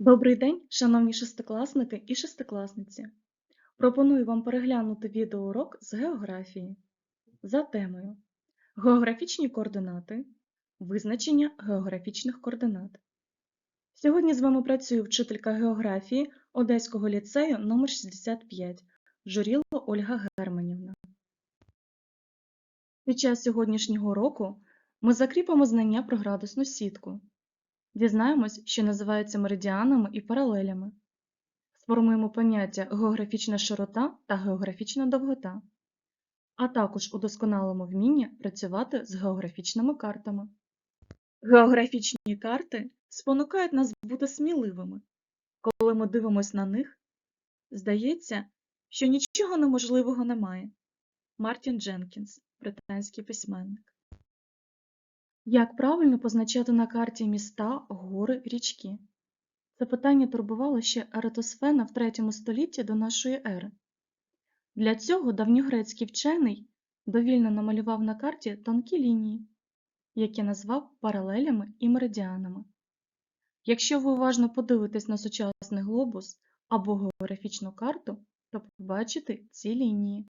Добрий день, шановні шестикласники і шестикласниці. Пропоную вам переглянути відеоурок з географії за темою Географічні координати, визначення географічних координат. Сьогодні з вами працює вчителька географії Одеського ліцею номер 65 Журіло Ольга Германівна. Під час сьогоднішнього уроку ми закріпимо знання про градусну сітку. Дізнаємось, що називаються меридіанами і паралелями. Сформуємо поняття географічна широта та географічна довгота, а також удосконалимо вміння працювати з географічними картами. Географічні карти спонукають нас бути сміливими. Коли ми дивимося на них, здається, що нічого неможливого немає. Мартін Дженкінс, британський письменник. Як правильно позначати на карті міста, гори, річки? Це питання турбувало ще Ератосфена в третьому столітті до нашої ери. Для цього давньогрецький вчений довільно намалював на карті тонкі лінії, які назвав паралелями і меридіанами. Якщо ви уважно подивитесь на сучасний глобус або географічну карту, то побачите ці лінії.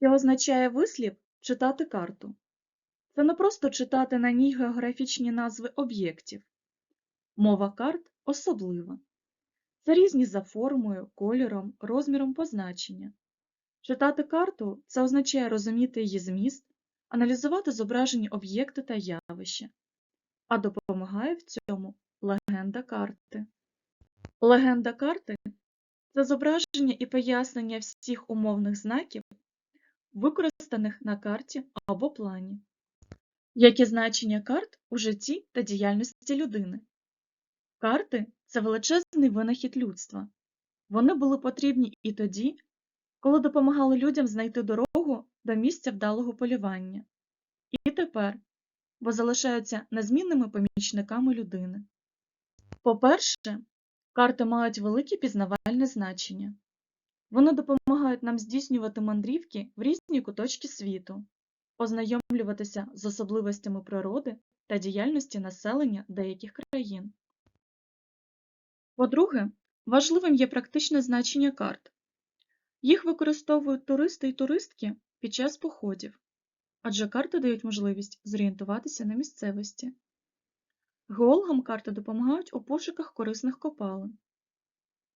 Що означає вислів читати карту? Це не просто читати на ній географічні назви об'єктів. Мова карт особлива. Це різні за формою, кольором, розміром позначення. Читати карту це означає розуміти її зміст, аналізувати зображені об'єкти та явища, а допомагає в цьому легенда карти. Легенда карти це зображення і пояснення всіх умовних знаків, використаних на карті або плані. Які значення карт у житті та діяльності людини? Карти це величезний винахід людства. Вони були потрібні і тоді, коли допомагали людям знайти дорогу до місця вдалого полювання, і тепер, бо залишаються незмінними помічниками людини. По-перше, карти мають велике пізнавальне значення. Вони допомагають нам здійснювати мандрівки в різні куточки світу, ознайомлюватися з особливостями природи та діяльності населення деяких країн. По-друге, важливим є практичне значення карт. Їх використовують туристи і туристки під час походів, адже карти дають можливість зорієнтуватися на місцевості. Геологам карти допомагають у пошуках корисних копалин.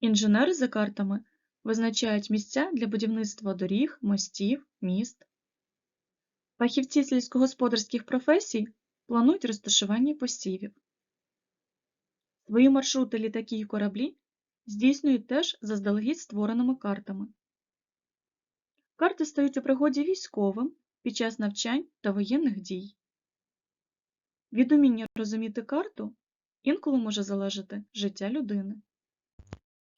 Інженери за картами визначають місця для будівництва доріг, мостів, міст. Фахівці сільськогосподарських професій планують розташування посівів. Свої маршрути літаки і кораблі здійснюють теж заздалегідь створеними картами. Карти стають у пригоді військовим під час навчань та воєнних дій. Від уміння розуміти карту інколи може залежати життя людини.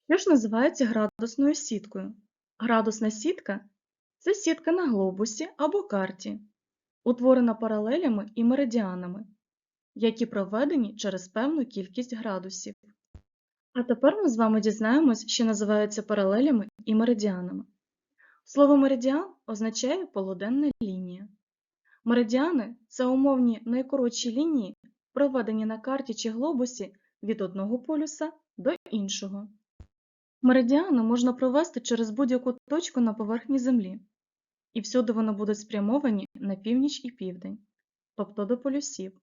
Що ж називається градусною сіткою? Градусна сітка це сітка на глобусі або карті, утворена паралелями і меридіанами, які проведені через певну кількість градусів. А тепер ми з вами дізнаємось, що називаються паралелями і меридіанами. Слово меридіан означає полуденна лінія. Меридіани це умовні найкоротші лінії, проведені на карті чи глобусі від одного полюса до іншого. Меридіани можна провести через будь-яку точку на поверхні Землі, і всюди вони будуть спрямовані на північ і південь, тобто до полюсів.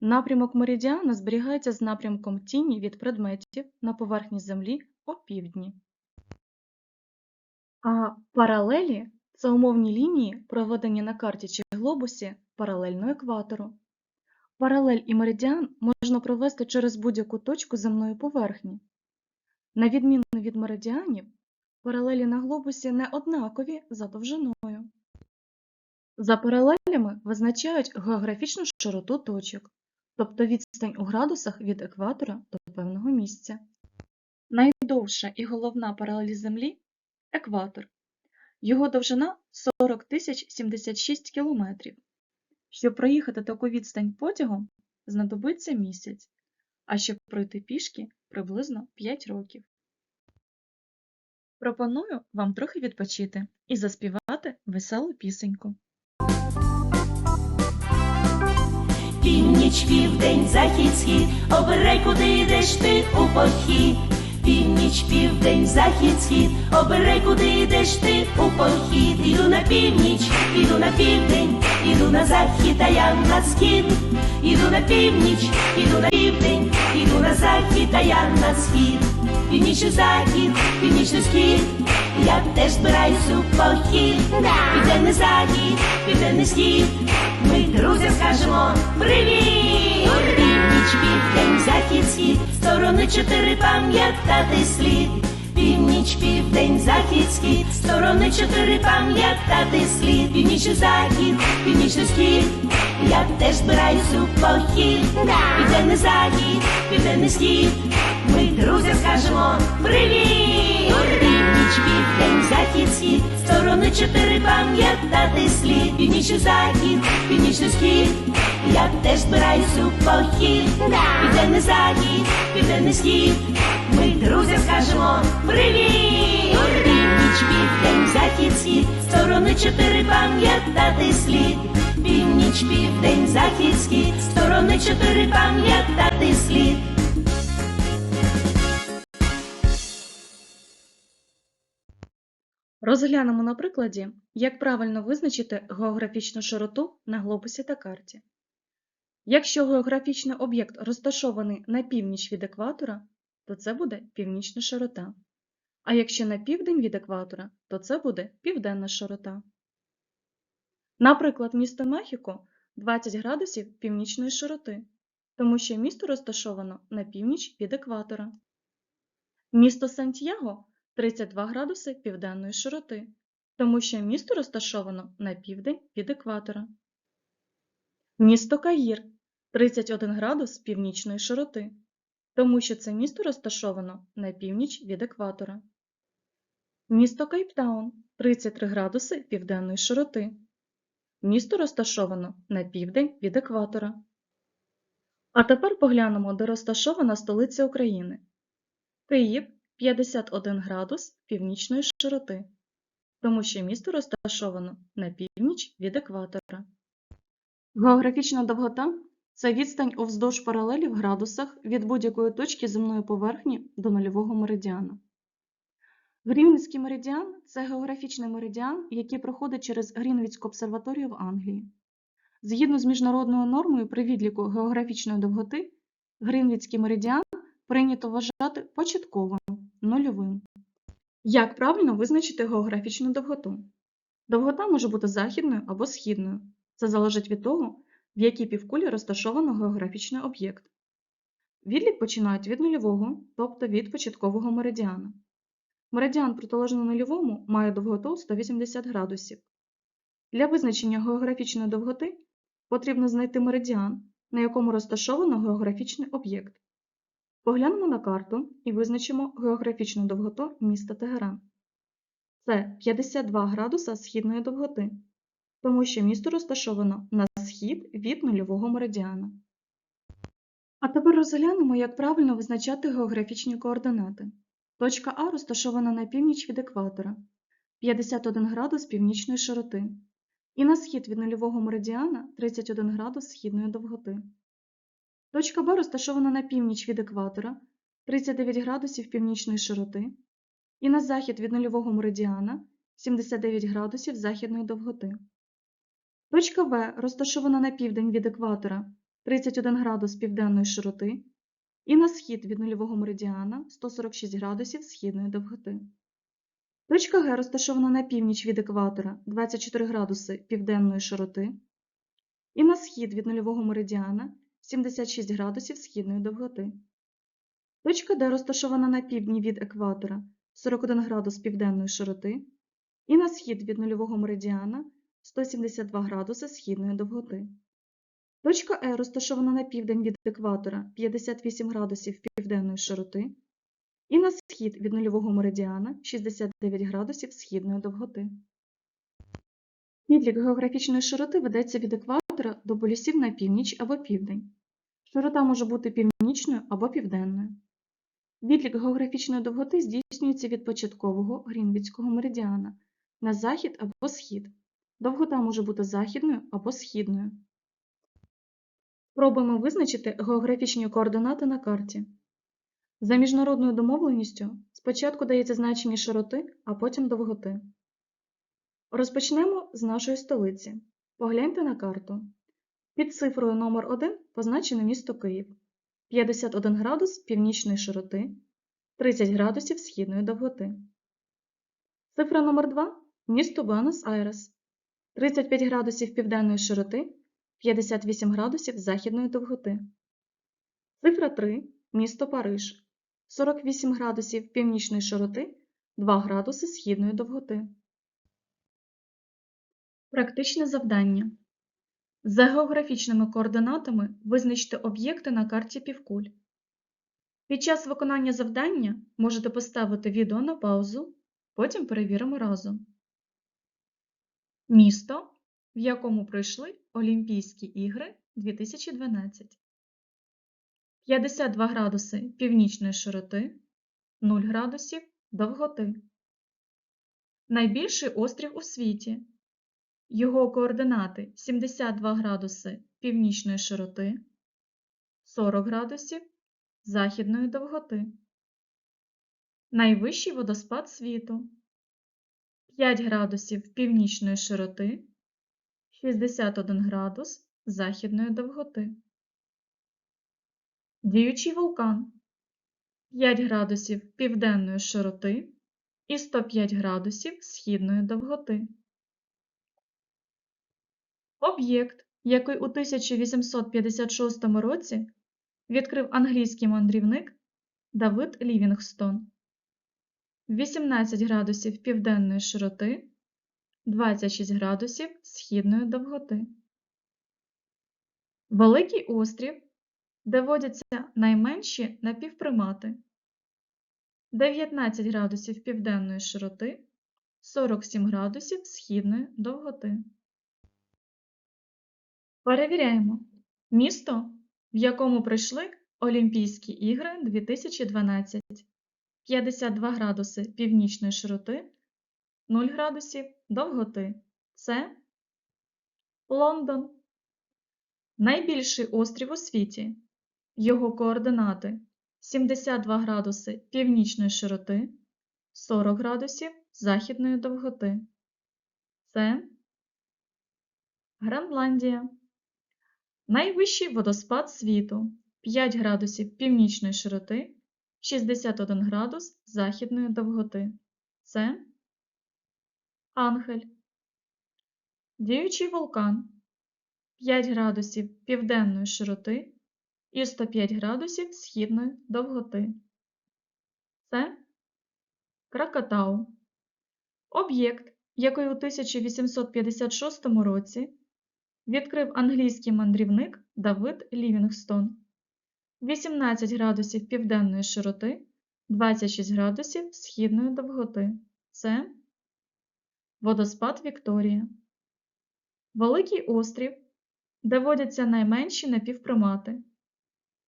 Напрямок меридіана зберігається з напрямком тіні від предметів на поверхні Землі опівдні. А паралелі це умовні лінії, проведені на карті чи глобусі паралельно екватору. Паралель і меридіан можна провести через будь-яку точку земної поверхні. На відміну від меридіанів, паралелі на глобусі не однакові за довжиною. За паралелями визначають географічну широту точок, тобто відстань у градусах від екватора до певного місця. Найдовша і головна паралель Землі – екватор. Його довжина 40 076 км. Щоб проїхати таку відстань потягом, знадобиться місяць, а щоб пройти пішки – приблизно 5 років. Пропоную вам трохи відпочити і заспівати веселу пісеньку. Північ, південь, захід, схід, обирай, куди йдеш ти у похід. Північ, південь, захід, схід, обирай, куди йдеш ти у похід. Іду на північ, іду на південь, іду на захід, а я на схід. Іду на північ, іду на південь, іду на захід, а я на схід. Північний захід, північний схід, я теж збираюсь у похід. Південний захід, південний схід, ми друзі скажемо привіт! Північ, південь, захід, схід, сторони чотири пам'ятати слід. Північ, південь, захід, схід, сторони чотири пам'ятати слід. Північний захід, північний схід, я теж збираюсь у похід. Південний захід, південний схід, ми друзі скажемо привіт! Північ, південь, захід, схід, сторони чотири пам'ятати слід. Північний захід, північний схід, я теж збираюсь у похід. Південний захід, південний схід, ми друзі скажемо привіт! Північ, південь, захід, схід, сторони чотири пам'ятати слід. Північ, південь, захід, схід, сторони чотири пам'ятати слід. Розглянемо на прикладі, як правильно визначити географічну широту на глобусі та карті. Якщо географічний об'єкт розташований на північ від екватора, то це буде північна широта. А якщо на південь від екватора, то це буде південна широта. Наприклад, місто Мехіко 20 градусів північної широти, тому що місто розташовано на північ від екватора. Місто Сантьяго 32 градуси південної широти, тому що місто розташовано на південь від екватора. Місто Каїр 31 градус північної широти, тому що це місто розташовано на північ від екватора. Місто Кейптаун 33 градуси південної широти. Місто розташовано на південь від екватора. А тепер поглянемо, де розташована столиця України. Київ 51 градус північної широти, тому що місто розташовано на північ від екватора. Географічна довгота це відстань уздовж паралелі в градусах від будь-якої точки земної поверхні до нульового меридіана. Грінвіцький меридіан це географічний меридіан, який проходить через Грінвіцьку обсерваторію в Англії. Згідно з міжнародною нормою при відліку географічної довготи, Грінвіцький меридіан прийнято вважати початковим нульовим. Як правильно визначити географічну довготу? Довгота може бути західною або східною. Це залежить від того, в якій півкулі розташовано географічний об'єкт. Відлік починають від нульового, тобто від початкового меридіана. Меридіан протилежно нульовому має довготу 180 градусів. Для визначення географічної довготи потрібно знайти меридіан, на якому розташовано географічний об'єкт. Поглянемо на карту і визначимо географічну довготу міста Тегеран. Це 52 градуса східної довготи, тому що місто розташовано на схід від нульового меридіана. А тепер розглянемо, як правильно визначати географічні координати. Точка А розташована на північ від екватора, 51 градус північної широти, і на схід від нульового меридіана 31 градус східної довготи. Точка Б розташована на північ від екватора, 39 градусів північної широти, і на захід від нульового меридіана 79 градусів західної довготи. Точка В розташована на південь від екватора, 31 градус південної широти, і на схід від нульового меридіана 146 градусів східної довготи. Точка Г розташована на північ від екватора 24 градуси південної широти, і на схід від нульового меридіана 76 градусів східної довготи. Точка Д розташована на півдні від екватора 41 градус південної широти, і на схід від нульового меридіана 172 градуси східної довготи. Точка Е розташована на південь від екватора 58 градусів південної широти і на схід від нульового меридіана 69 градусів східної довготи. Відлік географічної широти ведеться від екватора до полюсів на північ або південь. Широта може бути північною або південною. Відлік географічної довготи здійснюється від початкового Грінвіцького меридіана на захід або схід. Довгота може бути західною або східною. Пробуємо визначити географічні координати на карті. За міжнародною домовленістю спочатку дається значення широти, а потім довготи. Розпочнемо з нашої столиці. Погляньте на карту. Під цифрою номер 1 позначено місто Київ. 51 градус північної широти, 30 градусів східної довготи. Цифра номер 2 місто Буенос-Айрес. 35 градусів південної широти, 58 градусів західної довготи. Цифра 3 місто Париж. 48 градусів північної широти, 2 градуси східної довготи. Практичне завдання. За географічними координатами визначте об'єкти на карті півкуль. Під час виконання завдання можете поставити відео на паузу, потім перевіримо разом. Місто, в якому пройшли Олімпійські ігри 2012. 52 градуси північної широти, 0 градусів довготи. Найбільший острів у світі. Його координати 72 градуси північної широти, 40 градусів західної довготи. Найвищий водоспад світу 5 градусів північної широти, 61 градус західної довготи. Діючий вулкан 5 градусів південної широти і 105 градусів східної довготи. Об'єкт, який у 1856 році відкрив англійський мандрівник Давид Лівінгстон. 18 градусів південної широти, 26 градусів східної довготи. Великий острів, де водяться найменші напівпримати. 19 градусів південної широти, 47 градусів східної довготи. Перевіряємо. Місто, в якому пройшли Олімпійські ігри 2012. 52 градуси північної широти, 0 градусів довготи. Це Лондон. Найбільший острів у світі. Його координати 72 градуси північної широти, 40 градусів західної довготи. Це Гренландія. Найвищий водоспад світу 5 градусів північної широти, 61 градус західної довготи. Це Ангель. Діючий вулкан 5 градусів південної широти і 105 градусів східної довготи. Це Кракатау. Об'єкт, який у 1856 році відкрив англійський мандрівник Давид Лівінгстон. 18 градусів південної широти, 26 градусів східної довготи. Це водоспад Вікторія. Великий острів, де водяться найменші напівпримати.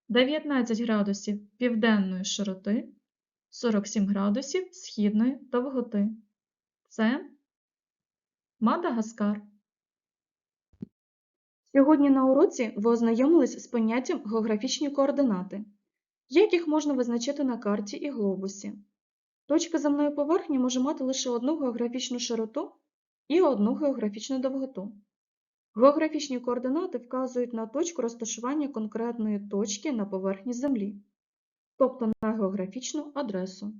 19 градусів південної широти, 47 градусів східної довготи. Це Мадагаскар. Сьогодні на уроці ви ознайомились з поняттям географічні координати. Як їх можна визначати на карті і глобусі? Точка земної поверхні може мати лише одну географічну широту і одну географічну довготу. Географічні координати вказують на точку розташування конкретної точки на поверхні Землі, тобто на географічну адресу.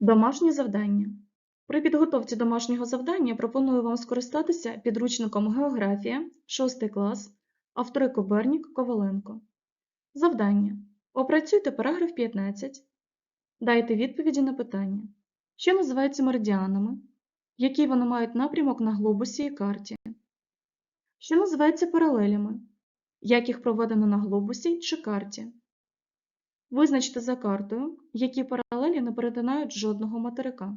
Домашнє завдання. При підготовці домашнього завдання пропоную вам скористатися підручником Географія, 6 клас, автори Кобернік Коваленко. Завдання. Опрацюйте параграф 15. Дайте відповіді на питання, що називаються меридіанами, який вони мають напрямок на глобусі і карті, що називається паралелями, як їх проведено на глобусі чи карті. Визначте за картою, які паралелі не перетинають жодного материка.